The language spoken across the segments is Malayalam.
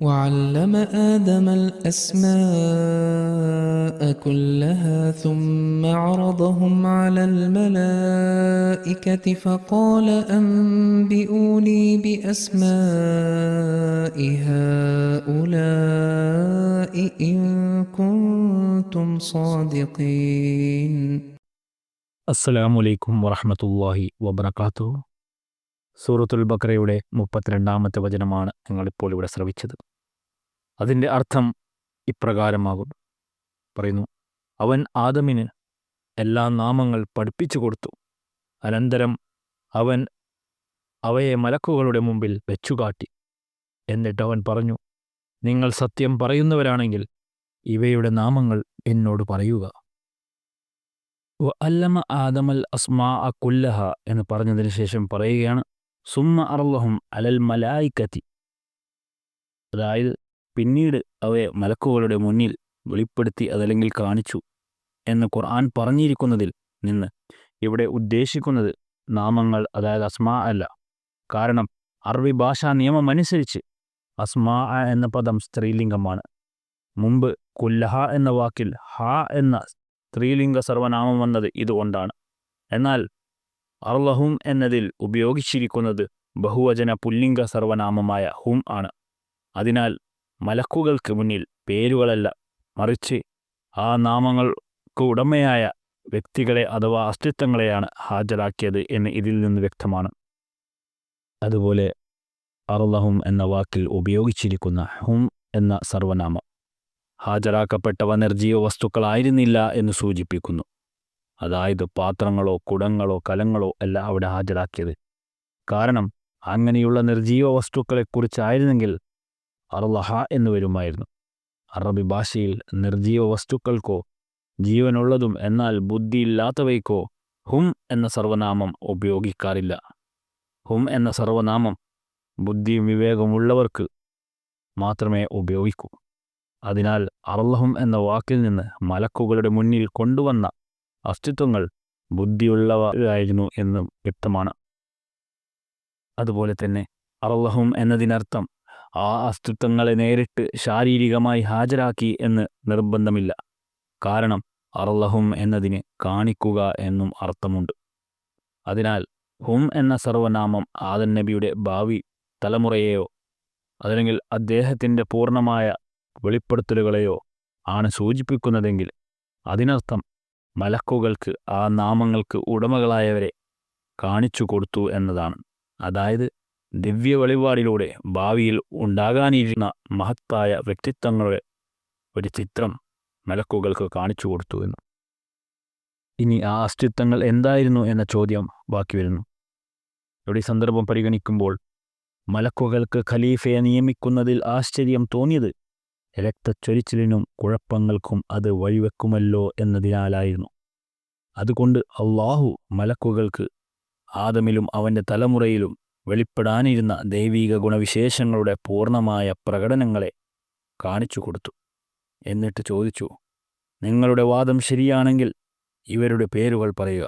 وعلم آدم الأسماء كلها ثم عرضهم على الملائكة فقال أنبئوني بأسماء هؤلاء إن كنتم صادقين അസ്സലാമലൈക്കും വറഹമത്തല്ലാഹി വബർക്കാത്തു സൂറത്തുൽ ബക്രയുടെ മുപ്പത്തിരണ്ടാമത്തെ വചനമാണ് നിങ്ങളിപ്പോൾ ഇവിടെ ശ്രവിച്ചത് അതിന്റെ അർത്ഥം ഇപ്രകാരമാകുന്നു പറയുന്നു അവൻ ആദമിന് എല്ലാ നാമങ്ങൾ പഠിപ്പിച്ചു കൊടുത്തു. അനന്തരം അവൻ അവയെ മലക്കുകളുടെ മുമ്പിൽ വെച്ചുകാട്ടി. എന്നിട്ട് അവൻ പറഞ്ഞു നിങ്ങൾ സത്യം പറയുന്നവരാണെങ്കിൽ ഇവയുടെ നാമങ്ങൾ എന്നോട് പറയുക. അല്ലമ ആദമൽ അസ്മാ അ കുല്ലഹ എന്ന് പറഞ്ഞതിന് ശേഷം പറയുകയാണ് സുമ്മ അറല്ലഹും അലൽ മലായിക്കത്തി അതായത് പിന്നീട് അവയെ മലക്കുകളുടെ മുന്നിൽ വെളിപ്പെടുത്തി അതല്ലെങ്കിൽ കാണിച്ചു എന്ന് ഖുർആൻ പറഞ്ഞിരിക്കുന്നതിൽ നിന്ന് ഇവിടെ ഉദ്ദേശിക്കുന്നത് നാമങ്ങൾ അതായത് അസ്മാ അല്ല. കാരണം അറബി ഭാഷാ നിയമം അനുസരിച്ച് അസ്മാ എന്ന പദം സ്ത്രീലിംഗമാണ്. മുമ്പ് കുല്ലഹ എന്ന വാക്കിൽ ഹ എന്ന സ്ത്രീലിംഗ സർവനാമം വന്നത് ഇതുകൊണ്ടാണ്. എന്നാൽ അർലഹും എന്നതിൽ ഉപയോഗിച്ചിരിക്കുന്നത് ബഹുവചന പുല്ലിംഗ സർവനാമമായ ഹും ആണ്. അതിനാൽ മലക്കുകൾക്ക് മുന്നിൽ പേരുകളല്ല. മറിച്ച് ആ നാമങ്ങൾക്ക് ഉടമയായ വ്യക്തികളെ അഥവാ അസ്തിത്വങ്ങളെയാണ് ഹാജരാക്കിയത് എന്ന് ഇതിൽ നിന്ന് വ്യക്തമാണ്. അതുപോലെ അറുലഹും എന്ന വാക്കിൽ ഉപയോഗിച്ചിരിക്കുന്ന ഹും എന്ന സർവനാമം. ഹാജരാക്കപ്പെട്ടവ നിർജീവ വസ്തുക്കളായിരുന്നില്ല എന്ന് സൂചിപ്പിക്കുന്നു. അതായത് പാത്രങ്ങളോ കുടങ്ങളോ കലങ്ങളോ അല്ല അവിടെ ഹാജരാക്കിയത്. കാരണം അങ്ങനെയുള്ള നിർജീവ വസ്തുക്കളെക്കുറിച്ചായിരുന്നെങ്കിൽ അർലഹ എന്ന് വരുമായിരുന്നു. അറബി ഭാഷയിൽ നിർജീവ വസ്തുക്കൾക്കോ ജീവനുള്ളതും എന്നാൽ ബുദ്ധിയില്ലാത്തവയ്ക്കോ ഹും എന്ന സർവനാമം ഉപയോഗിക്കാറില്ല. ഹും എന്ന സർവനാമം ബുദ്ധിയും വിവേകമുള്ളവർക്ക് മാത്രമേ ഉപയോഗിക്കൂ. അതിനാൽ അർലഹും എന്ന വാക്കിൽ നിന്ന് മലക്കുകളുടെ മുന്നിൽ കൊണ്ടുവന്ന അസ്തിത്വങ്ങൾ ബുദ്ധിയുള്ളവരായിരുന്നു എന്നും വ്യക്തമാണ്. അതുപോലെ തന്നെ അർലഹും എന്നതിനർത്ഥം ആ അസ്തിത്വങ്ങളെ നേരിട്ട് ശാരീരികമായി ഹാജരാക്കി എന്ന് നിർബന്ധമില്ല. കാരണം അർലഹും എന്നതിന് കാണിക്കുക എന്നും അർത്ഥമുണ്ട്. അതിനാൽ ഹും എന്ന സർവനാമം ആദൻ നബിയുടെ ഭാവി തലമുറയെയോ അതല്ലെങ്കിൽ അദ്ദേഹത്തിന്റെ പൂർണമായ വെളിപ്പെടുത്തലുകളെയോ ആണ് സൂചിപ്പിക്കുന്നതെങ്കിൽ അതിനർത്ഥം മലക്കുകൾക്ക് ആ നാമങ്ങൾക്ക് ഉടമകളായവരെ കാണിച്ചു കൊടുത്തു എന്നതാണ്. അതായത് ദിവ്യ വെളിപാടിലൂടെ ഭാവിയിൽ ഉണ്ടാകാനിരുന്ന മഹത്തായ വ്യക്തിത്വങ്ങളുടെ ഒരു ചിത്രം മലക്കുകൾക്ക് കാണിച്ചു കൊടുത്തു എന്നു. ഇനി ആ അസ്തിത്വങ്ങൾ എന്തായിരുന്നു എന്ന ചോദ്യം ബാക്കി വരുന്നു. ഇവിടെ സന്ദർഭം പരിഗണിക്കുമ്പോൾ മലക്കുകൾക്ക് ഖലീഫയെ നിയമിക്കുന്നതിൽ ആശ്ചര്യം തോന്നിയത് രക്തച്ചൊരിച്ചിലിനും കുഴപ്പങ്ങൾക്കും അത് വഴിവെക്കുമല്ലോ എന്നതിനാലായിരുന്നു. അതുകൊണ്ട് അള്ളാഹു മലക്കുകൾക്ക് ആദമിലും അവന്റെ തലമുറയിലും വെളിപ്പെടാനിരുന്ന ദൈവീക ഗുണവിശേഷങ്ങളുടെ പൂർണമായ പ്രകടനങ്ങളെ കാണിച്ചു കൊടുത്തു എന്നിട്ട് ചോദിച്ചു നിങ്ങളുടെ വാദം ശരിയാണെങ്കിൽ ഇവരുടെ പേരുകൾ പറയുക.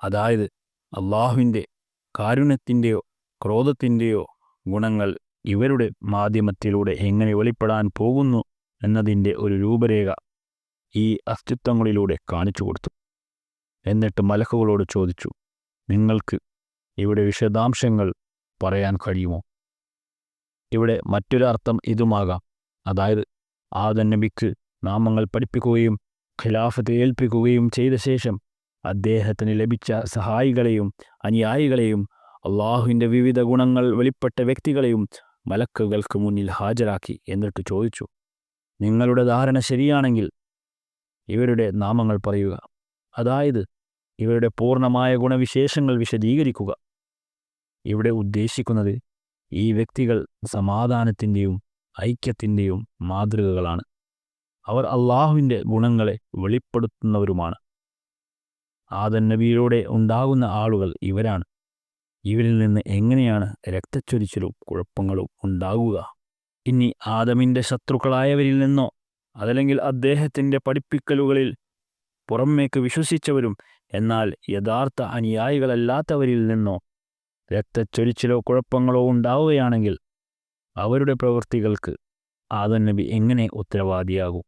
അതായത് അള്ളാഹുവിന്റെ കാരുണ്യത്തിന്റെയോ ക്രോധത്തിന്റെയോ ഗുണങ്ങൾ ഇവരുടെ മാധ്യമത്തിലൂടെ എങ്ങനെ വെളിപ്പെടാൻ പോകുന്നു എന്നതിന്റെ ഒരു രൂപരേഖ ഈ അസ്തിത്വങ്ങളിലൂടെ കാണിച്ചു കൊടുത്തു എന്നിട്ട് മലക്കുകളോട് ചോദിച്ചു നിങ്ങൾക്ക് ഇവിടെ വിശദാംശങ്ങൾ പറയാൻ കഴിയുമോ? ഇവിടെ മറ്റൊരർത്ഥം ഇതുമാകാം. അതായത് ആദൻ നബിക്ക് നാമങ്ങൾ പഠിപ്പിക്കുകയും ഖിലാഫത്ത് ഏൽപ്പിക്കുകയും ചെയ്ത ശേഷം അദ്ദേഹത്തിന് ലഭിച്ച സഹായികളെയും അനുയായികളെയും അള്ളാഹുവിന്റെ വിവിധ ഗുണങ്ങൾ വെളിപ്പെട്ട വ്യക്തികളെയും മലക്കുകൾക്ക് മുന്നിൽ ഹാജരാക്കി എന്നിട്ട് ചോദിച്ചു നിങ്ങളുടെ ധാരണ ശരിയാണെങ്കിൽ ഇവരുടെ നാമങ്ങൾ പറയുക. അതായത് ഇവരുടെ പൂർണമായ ഗുണവിശേഷങ്ങൾ വിശദീകരിക്കുക. ഇവിടെ ഉദ്ദേശിക്കുന്നത് ഈ വ്യക്തികൾ സമാധാനത്തിന്റെയും ഐക്യത്തിന്റെയും മാതൃകകളാണ്. അവർ അള്ളാഹുവിന്റെ ഗുണങ്ങളെ വെളിപ്പെടുത്തുന്നവരുമാണ്. ആദൻ നബിയിലൂടെ ഉണ്ടാകുന്ന ആളുകൾ ഇവരാണ്. ഇവരിൽ നിന്ന് എങ്ങനെയാണ് രക്തച്ചൊരിച്ചിലും കുഴപ്പങ്ങളും ഉണ്ടാകുക? ഇനി ആദമിന്റെ ശത്രുക്കളായവരിൽ നിന്നോ അതല്ലെങ്കിൽ അദ്ദേഹത്തിന്റെ പഠിപ്പിക്കലുകളിൽ പുറമേക്ക് വിശ്വസിച്ചവരും എന്നാൽ യഥാർത്ഥ അനുയായികളല്ലാത്തവരിൽ നിന്നോ രക്തച്ചൊരിച്ചിലോ കുഴപ്പങ്ങളോ ഉണ്ടാവുകയാണെങ്കിൽ അവരുടെ പ്രവൃത്തികൾക്ക് ആദൻ നബി എങ്ങനെ ഉത്തരവാദിയാകും?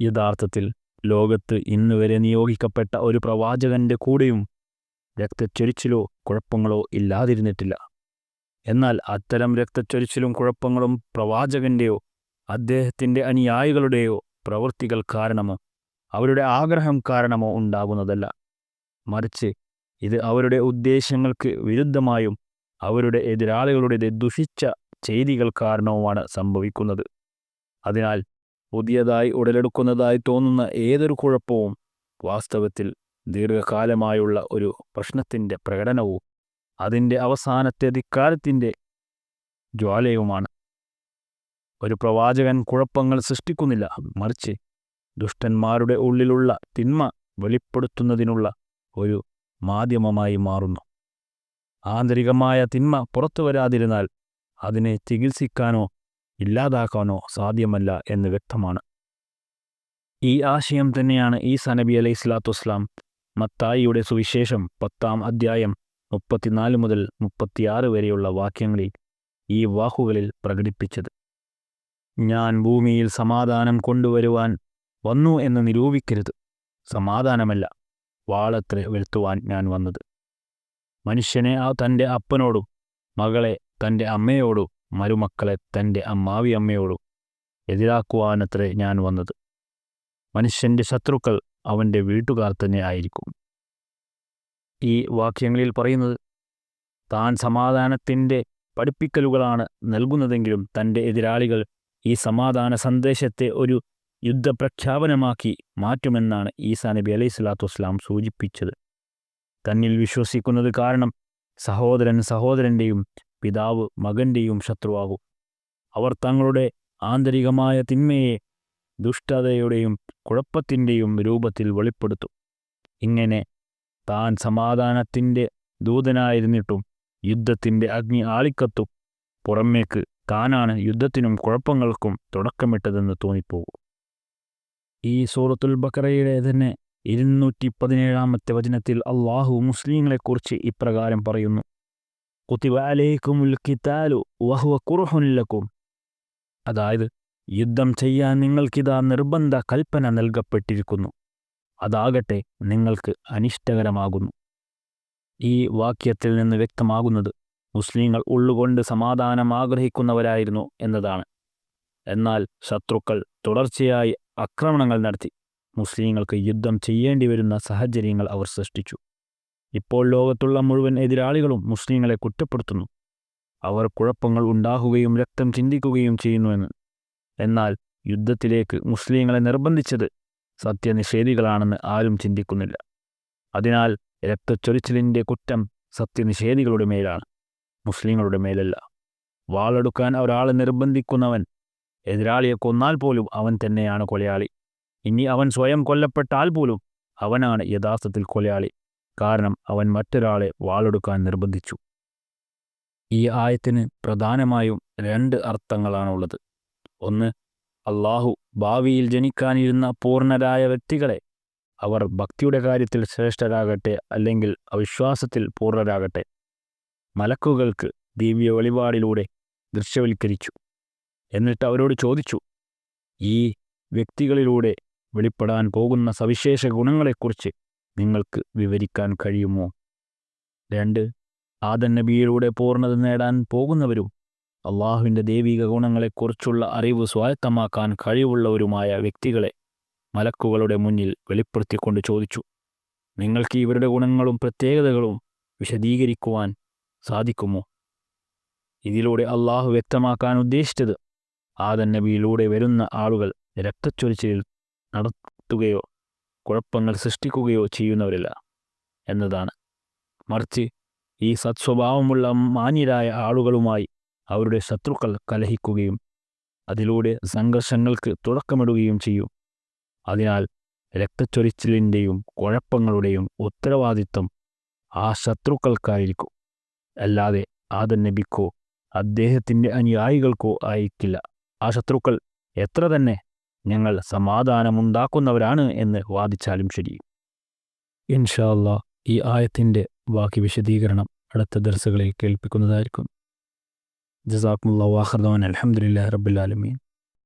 യഥാർത്ഥത്തിൽ ലോകത്ത് ഇന്ന് വരെ നിയോഗിക്കപ്പെട്ട ഒരു പ്രവാചകന്റെ കൂടെയും രക്തച്ചൊരിച്ചിലോ കുഴപ്പങ്ങളോ ഇല്ലാതിരുന്നിട്ടില്ല. എന്നാൽ അത്തരം രക്തച്ചൊരിച്ചിലും കുഴപ്പങ്ങളും പ്രവാചകന്റെയോ അദ്ദേഹത്തിന്റെ അനുയായികളുടെയോ പ്രവൃത്തികൾ കാരണമോ അവരുടെ ആഗ്രഹം കാരണമോ ഉണ്ടാകുന്നതല്ല. മറിച്ച് ഇത് അവരുടെ ഉദ്ദേശങ്ങൾക്ക് വിരുദ്ധമായും അവരുടെ എതിരാളികളുടെ ദുഷിച്ച ചെയ്തികൾ കാരണവുമാണ് സംഭവിക്കുന്നത്. അതിനാൽ പുതിയതായി ഉടലെടുക്കുന്നതായി തോന്നുന്ന ഏതൊരു കുഴപ്പവും വാസ്തവത്തിൽ ദീർഘകാലമായുള്ള ഒരു പ്രശ്നത്തിന്റെ പ്രകടനവും അതിന്റെ അവസാനത്തെ ധിക്കാരത്തിന്റെ ജ്വാലയുമാണ്. ഒരു പ്രവാചകൻ കുഴപ്പങ്ങൾ സൃഷ്ടിക്കുന്നില്ല. മറിച്ച് ദുഷ്ടന്മാരുടെ ഉള്ളിലുള്ള തിന്മ വെളിപ്പെടുത്തുന്നതിനുള്ള ഒരു മാധ്യമമായി മാറുന്നു. ആന്തരികമായ തിന്മ പുറത്തു വരാതിരുന്നാൽ അതിനെ ചികിത്സിക്കാനോ ഇല്ലാതാക്കാനോ സാധ്യമല്ല എന്ന് വ്യക്തമാണ്. ഈ ആശയം തന്നെയാണ് ഈ സനബി അലൈഹി സ്വലാത്തു വസ്ലാം മത്തായിയുടെ സുവിശേഷം പത്താം അധ്യായം മുപ്പത്തിനാല് മുതൽ മുപ്പത്തിയാറ് വരെയുള്ള വാക്യങ്ങളിൽ ഈ വാക്കുകളിൽ പ്രകടിപ്പിച്ചത്. ഞാൻ ഭൂമിയിൽ സമാധാനം കൊണ്ടുവരുവാൻ വന്നു എന്ന് നിരൂപിക്കരുത്. സമാധാനമല്ല. വാളത്ര വരുത്തുവാൻ ഞാൻ വന്നത്. മനുഷ്യനെ ആ തന്റെ അപ്പനോടും മകളെ തന്റെ അമ്മയോടും മരുമക്കളെ തന്റെ അമ്മാവി അമ്മയോടും എതിരാക്കുവാനത്രേ ഞാൻ വന്നത്. മനുഷ്യന്റെ ശത്രുക്കൾ അവന്റെ വീട്ടുകാർ തന്നെ ആയിരിക്കും. ഈ വാക്യങ്ങളിൽ പറയുന്നത് താൻ സമാധാനത്തിന്റെ പഠിപ്പിക്കലുകളാണ് നൽകുന്നതെങ്കിലും തന്റെ എതിരാളികൾ ഈ സമാധാന സന്ദേശത്തെ ഒരു യുദ്ധപ്രഖ്യാപനമാക്കി മാറ്റുമെന്നാണ് ഈസാ നബി അലൈഹി സ്വലാത്തു വസ്ലാം സൂചിപ്പിച്ചത്. തന്നിൽ വിശ്വസിക്കുന്നത് കാരണം സഹോദരൻ സഹോദരന്റെയും പിതാവ് മകന്റെയും ശത്രുവാകും. അവർ തങ്ങളുടെ ആന്തരികമായ തിന്മയെ ദുഷ്ടതയുടെയും കുഴപ്പത്തിന്റെയും രൂപത്തിൽ വെളിപ്പെടുത്തും. ഇങ്ങനെ താൻ സമാധാനത്തിന്റെ ദൂതനായിരുന്നിട്ടും യുദ്ധത്തിന്റെ അഗ്നി ആളിക്കത്തും. പുറമേക്ക് താനാണ് യുദ്ധത്തിനും കുഴപ്പങ്ങൾക്കും തുടക്കമിട്ടതെന്ന് തോന്നിപ്പോകും. ഈ സൂറത്തുൽ ബക്കറയുടെ തന്നെ ഇരുന്നൂറ്റി പതിനേഴാമത്തെ വചനത്തിൽ അള്ളാഹു മുസ്ലിങ്ങളെക്കുറിച്ച് ഇപ്രകാരം പറയുന്നു. കുത്തിവാലേക്കും അതായത് യുദ്ധം ചെയ്യാൻ നിങ്ങൾക്കിതാ നിർബന്ധ കൽപ്പന നൽകപ്പെട്ടിരിക്കുന്നു. അതാകട്ടെ നിങ്ങൾക്ക് അനിഷ്ടകരമാകുന്നു. ഈ വാക്യത്തിൽ നിന്ന് വ്യക്തമാകുന്നത് മുസ്ലിങ്ങൾ ഉള്ളുകൊണ്ട് സമാധാനം ആഗ്രഹിക്കുന്നവരായിരുന്നു എന്നതാണ്. എന്നാൽ ശത്രുക്കൾ തുടർച്ചയായി ആക്രമണങ്ങൾ നടത്തി. മുസ്ലിങ്ങൾക്ക് യുദ്ധം ചെയ്യേണ്ടി വരുന്ന സാഹചര്യങ്ങൾ അവർ സൃഷ്ടിച്ചു. ഇപ്പോൾ ലോകത്തുള്ള മുഴുവൻ എതിരാളികളും മുസ്ലിങ്ങളെ കുറ്റപ്പെടുത്തുന്നു. അവർ കുഴപ്പങ്ങൾ ഉണ്ടാകുകയും രക്തം ചിന്തിക്കുകയും ചെയ്യുന്നുവെന്ന് എന്നാൽ യുദ്ധത്തിലേക്ക് മുസ്ലിങ്ങളെ നിർബന്ധിച്ചത് സത്യനിഷേധികളാണെന്ന് ആരും ചിന്തിക്കുന്നില്ല. അതിനാൽ രക്തച്ചൊരിച്ചിലിന്റെ കുറ്റം സത്യനിഷേധികളുടെ മേലാണ് മുസ്ലിങ്ങളുടെ മേലല്ല. വാളെടുക്കാൻ ഒരാളെ നിർബന്ധിക്കുന്നവൻ എതിരാളിയെ കൊന്നാൽ പോലും അവൻ തന്നെയാണ് കൊലയാളി. ഇനി അവൻ സ്വയം കൊല്ലപ്പെട്ടാൽ പോലും അവനാണ് യഥാർത്ഥത്തിൽ കൊലയാളി. കാരണം അവൻ മറ്റൊരാളെ വാളെടുക്കാൻ നിർബന്ധിച്ചു. ഈ ആയത്തിന് പ്രധാനമായും രണ്ട് അർത്ഥങ്ങളാണുള്ളത്. ഒന്ന് അള്ളാഹു ഭാവിയിൽ ജനിക്കാനിരുന്ന പൂർണരായ വ്യക്തികളെ അവർ ഭക്തിയുടെ കാര്യത്തിൽ ശ്രേഷ്ഠരാകട്ടെ അല്ലെങ്കിൽ അവിശ്വാസത്തിൽ പൂർണരാകട്ടെ. മലക്കുകൾക്ക് ദിവ്യ വെളിപാടിലൂടെ ദൃശ്യവൽക്കരിച്ചു. എന്നിട്ട് അവരോട് ചോദിച്ചു ഈ വ്യക്തികളിലൂടെ വെളിപ്പെടാൻ പോകുന്ന സവിശേഷ ഗുണങ്ങളെക്കുറിച്ച് നിങ്ങൾക്ക് വിവരിക്കാൻ കഴിയുമോ? രണ്ട് ആദൻ നബിയിലൂടെ പൂർണത നേടാൻ പോകുന്നവരും അള്ളാഹുവിന്റെ ദൈവിക ഗുണങ്ങളെക്കുറിച്ചുള്ള അറിവ് സ്വായത്തമാക്കാൻ കഴിവുള്ളവരുമായ വ്യക്തികളെ മലക്കുകളുടെ മുന്നിൽ വെളിപ്പെടുത്തിക്കൊണ്ട് ചോദിച്ചു നിങ്ങൾക്ക് ഇവരുടെ ഗുണങ്ങളും പ്രത്യേകതകളും വിശദീകരിക്കുവാൻ സാധിക്കുമോ? ഇതിലൂടെ അള്ളാഹു വ്യക്തമാക്കാൻ ഉദ്ദേശിച്ചത് ആദൻ നബിയിലൂടെ വരുന്ന ആളുകൾ രക്തച്ചൊരിച്ചിൽ നടത്തുകയോ കുഴപ്പങ്ങൾ സൃഷ്ടിക്കുകയോ ചെയ്യുന്നവരില്ല എന്നതാണ്. മറിച്ച് ഈ സത്സ്വഭാവമുള്ള മാന്യരായ ആളുകളുമായി അവരുടെ ശത്രുക്കൾ കലഹിക്കുകയും അതിലൂടെ സംഘർഷങ്ങൾക്ക് തുടക്കമിടുകയും ചെയ്യും. അതിനാൽ രക്തച്ചൊരിച്ചിലിന്റെയും കുഴപ്പങ്ങളുടെയും ഉത്തരവാദിത്വം ആ ശത്രുക്കൾക്കായിരിക്കും. അല്ലാതെ ആദൻ നബിക്കോ അദ്ദേഹത്തിന്റെ അനുയായികൾക്കോ ആയിരിക്കില്ല. ആ ശത്രുക്കൾ എത്ര തന്നെ ഞങ്ങൾ സമാധാനമുണ്ടാക്കുന്നവരാണ് എന്ന് വാദിച്ചാലും ശരി. ഇൻഷാല്ല ഈ ആയത്തിന്റെ ബാക്കി വിശദീകരണം അടുത്ത ദർശകളിൽ കേൾപ്പിക്കുന്നതായിരിക്കും. ജസാക്കുമുള്ള വാഹർദോൻ അലഹമുല്ലാ റബ്ബുലാലമീൻ